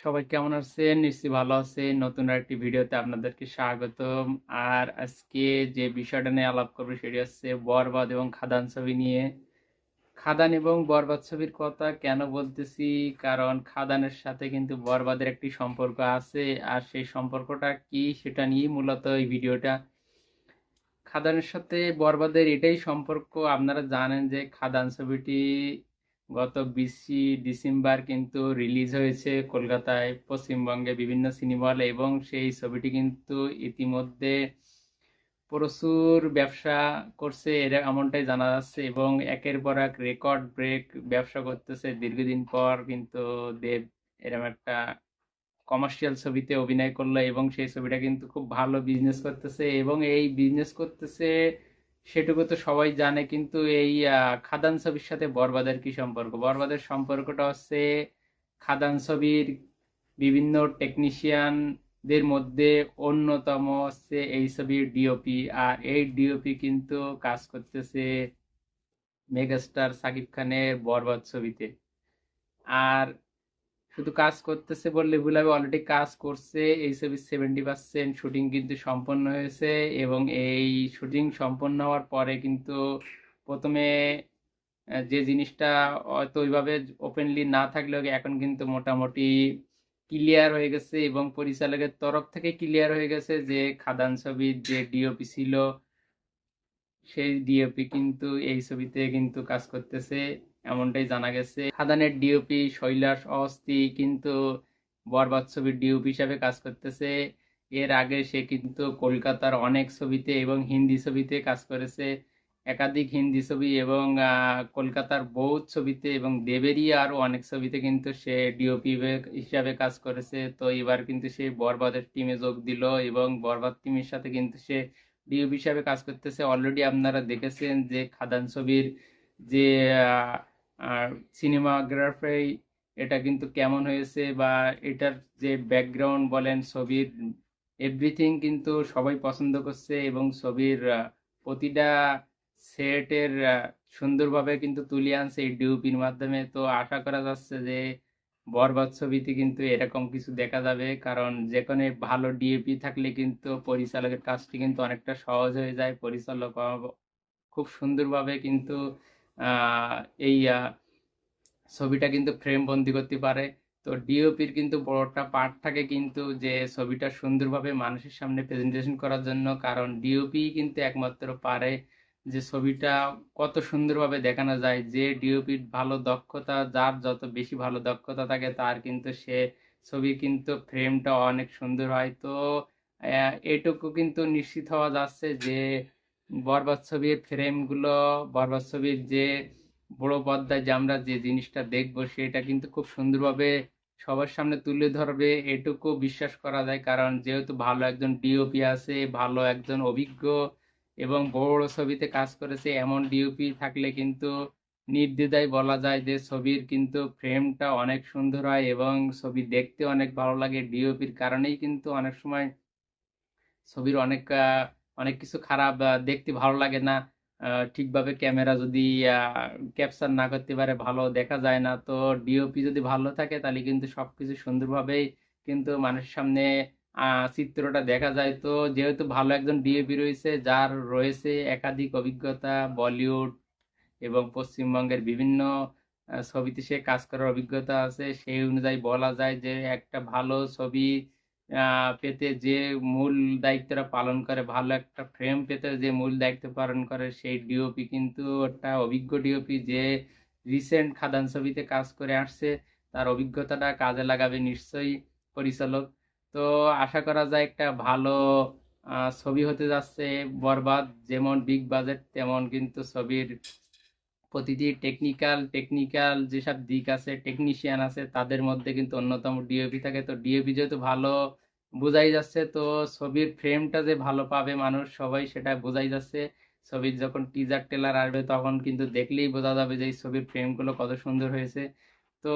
সবাই কেমন আছেন? নিশ্চয়ই ভালো আছেন। নতুন আরেকটি ভিডিওতে আপনাদেরকে স্বাগতম। আর আজকে যে বিষয়টা নিয়ে আলাপ করব সেটি হচ্ছে বরবাদ এবং খাদান ছবি নিয়ে। খাদান এবং বরবাদ ছবির কথা কেন বলতেছি? কারণ খাদানের সাথে কিন্তু বরবাদের একটি সম্পর্ক আছে। আর সেই সম্পর্কটা কি সেটা নিয়েই মূলত এই ভিডিওটা। খাদানের সাথে বরবাদের এটাই সম্পর্ক আপনারা জানেন যে খাদান ছবিটি গত বিশে ডিসেম্বর কিন্তু রিলিজ হয়েছে কলকাতায়, পশ্চিমবঙ্গে বিভিন্ন সিনেমা হলে এবং সেই ছবিটি কিন্তু ইতিমধ্যে প্রচুর ব্যবসা করছে এরা এমনটাই জানা যাচ্ছে এবং একের পর এক রেকর্ড ব্রেক ব্যবসা করতেছে। দীর্ঘদিন পর কিন্তু দেব এরকম একটা কমার্শিয়াল ছবিতে অভিনয় করল এবং সেই ছবিটা কিন্তু খুব ভালো বিজনেস করতেছে এবং এই বিজনেস করতেছে সেটুকু তো সবাই জানে, কিন্তু এই খাদান ছবির সাথে বরবাদের কি সম্পর্ক? বরবাদের সম্পর্কটা হচ্ছে খাদান ছবির বিভিন্ন টেকনিশিয়ানদের মধ্যে অন্যতম হচ্ছে এই ছবির ডিওপি আর এই ডিওপি কিন্তু কাজ করতেছে মেগাস্টার সাকিব খানের বরবাদ ছবিতে। আর শুধু কাজ করতেছে বললে ভুল হবে অলরেডি কাজ করছে, এই ছবির সেভেন্টি পার্সেন্ট শুটিং কিন্তু সম্পন্ন হয়েছে এবং এই শুটিং সম্পন্ন হওয়ার পরে কিন্তু প্রথমে যে জিনিসটা হয়তো ওইভাবে ওপেনলি না থাকলেও এখন কিন্তু মোটামুটি ক্লিয়ার হয়ে গেছে এবং পরিচালকের তরফ থেকে ক্লিয়ার হয়ে গেছে যে খাদান ছবির যে ডিওপি ছিল, সেই ডিওপি কিন্তু এই ছবিতে কিন্তু কাজ করতেছে। এমনটাই জানা গেছে। খাদানের ডিওপি শৈলাস অস্থি কিন্তু বরবাদ ছবির ডিওপি হিসাবে কাজ করতেছে। এর আগে সে কিন্তু কলকাতার অনেক ছবিতে এবং হিন্দি ছবিতে কাজ করেছে। একাধিক হিন্দি ছবি এবং কলকাতার বহুত ছবিতে এবং দেবেরই আরও অনেক ছবিতে কিন্তু সে ডিওপি হিসাবে কাজ করেছে। তো এবার কিন্তু সে বরবাদের টিমে যোগ দিল এবং বরবাদ টিমের সাথে কিন্তু সে ডিওপি হিসাবে কাজ করতেছে। অলরেডি আপনারা দেখেছেন যে খাদান ছবির যে আর সিনেমাগ্রাফি, এটা কিন্তু কেমন হয়েছে বা এটার যে ব্যাকগ্রাউন্ড বলেন ছবির এভরিথিং কিন্তু সবাই পছন্দ করছে এবং ছবির প্রতিটা সেটের সুন্দরভাবে কিন্তু তুলে আনছে এই ডিউপির মাধ্যমে। তো আশা করা যাচ্ছে যে বরবাদ ছবিতে কিন্তু এরকম কিছু দেখা যাবে, কারণ যেখানে ভালো ডিএপি থাকলে কিন্তু পরিচালকের কাজটি কিন্তু অনেকটা সহজ হয়ে যায়। পরিচালক খুব সুন্দরভাবে কিন্তু এই ছবিটা কিন্তু ফ্রেম বন্দি করতে পারে। তো ডিওপির কিন্তু বড়টা পার্ট থাকে কিন্তু যে ছবিটা সুন্দরভাবে মানুষের সামনে প্রেজেন্টেশন করার জন্য, কারণ ডিওপি কিন্তু একমাত্র পারে যে ছবিটা কত সুন্দরভাবে দেখানো যায়। যে ডিওপির ভালো দক্ষতা, যার যত বেশি ভালো দক্ষতা থাকে, তার কিন্তু সে ছবি কিন্তু ফ্রেমটা অনেক সুন্দর হয়। তো এটুকু কিন্তু নিশ্চিত হওয়া যাচ্ছে যে বরবাদ ছবির ফ্রেমগুলো, বরবাদ ছবির যে বড় পর্দায় যে আমরা যে জিনিসটা দেখব সেটা কিন্তু খুব সুন্দরভাবে সবার সামনে তুলে ধরবে, এটুকু বিশ্বাস করা যায়। কারণ যেহেতু ভালো একজন ডিওপি আছে, ভালো একজন অভিজ্ঞ এবং বড় ছবিতে কাজ করেছে, এমন ডিওপি থাকলে কিন্তু নির্দ্বিধায় বলা যায় যে ছবির কিন্তু ফ্রেমটা অনেক সুন্দর হয় এবং ছবি দেখতে অনেক ভালো লাগে। ডিওপির কারণেই কিন্তু অনেক সময় ছবির অনেক অনেক কিছু খারাপ দেখতে ভালো লাগে না। ঠিকভাবে ক্যামেরা যদি ক্যাপচার না করতে পারে, ভালো দেখা যায় না। তো ডিওপি যদি ভালো থাকে, তাহলে কিন্তু সব কিছু সুন্দরভাবেই কিন্তু মানুষের সামনে চিত্রটা দেখা যায়। তো যেহেতু ভালো একজন ডিওপি রয়েছে, যার রয়েছে একাধিক অভিজ্ঞতা, বলিউড এবং পশ্চিমবঙ্গের বিভিন্ন ছবিতে সে কাজ করার অভিজ্ঞতা আছে, সেই অনুযায়ী বলা যায় যে একটা ভালো ছবি পেতে যে মূল দায়িত্বটা পালন করে, ভালো একটা ফ্রেম পেতে যে মূল দায়িত্ব পালন করে, সেই ডিওপি কিন্তু একটা অভিজ্ঞ ডিওপি যে রিসেন্ট খাদান ছবিতে কাজ করে আসছে, তার অভিজ্ঞতাটা কাজে লাগাবে নিশ্চয়ই পরিচালক। তো আশা করা যায় একটা ভালো ছবি হতে যাচ্ছে বরবাদ, যেমন বিগ বাজেট তেমন কিন্তু ছবির প্রতিটি টেকনিক্যাল টেকনিক্যাল যেসব দিক আছে টেকনিশিয়ান আছে, তাদের মধ্যে কিন্তু অন্যতম ডিওপি থাকে। তো ডিওপি যেহেতু ভালো বোঝাই যাচ্ছে তো ছবির ফ্রেমটা যে ভালো পাবে মানুষ, সবাই সেটা বোঝাই যাচ্ছে। ছবির যখন টিজার টেলার আসবে তখন কিন্তু দেখলেই বোঝা যাবে যে এই ছবির ফ্রেমগুলো কত সুন্দর হয়েছে। তো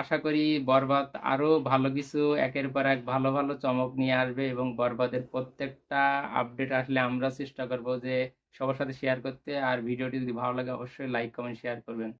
আশা করি বরবাদ আরও ভালো কিছু, একের পর এক ভালো ভালো চমক নিয়ে আসবে এবং বরবাদের প্রত্যেকটা আপডেট আসলে আমরা চেষ্টা করব যে সবার সাথে শেয়ার করতে। আর ভিডিওটি যদি ভালো লাগে অবশ্যই লাইক কমেন্ট শেয়ার করবেন।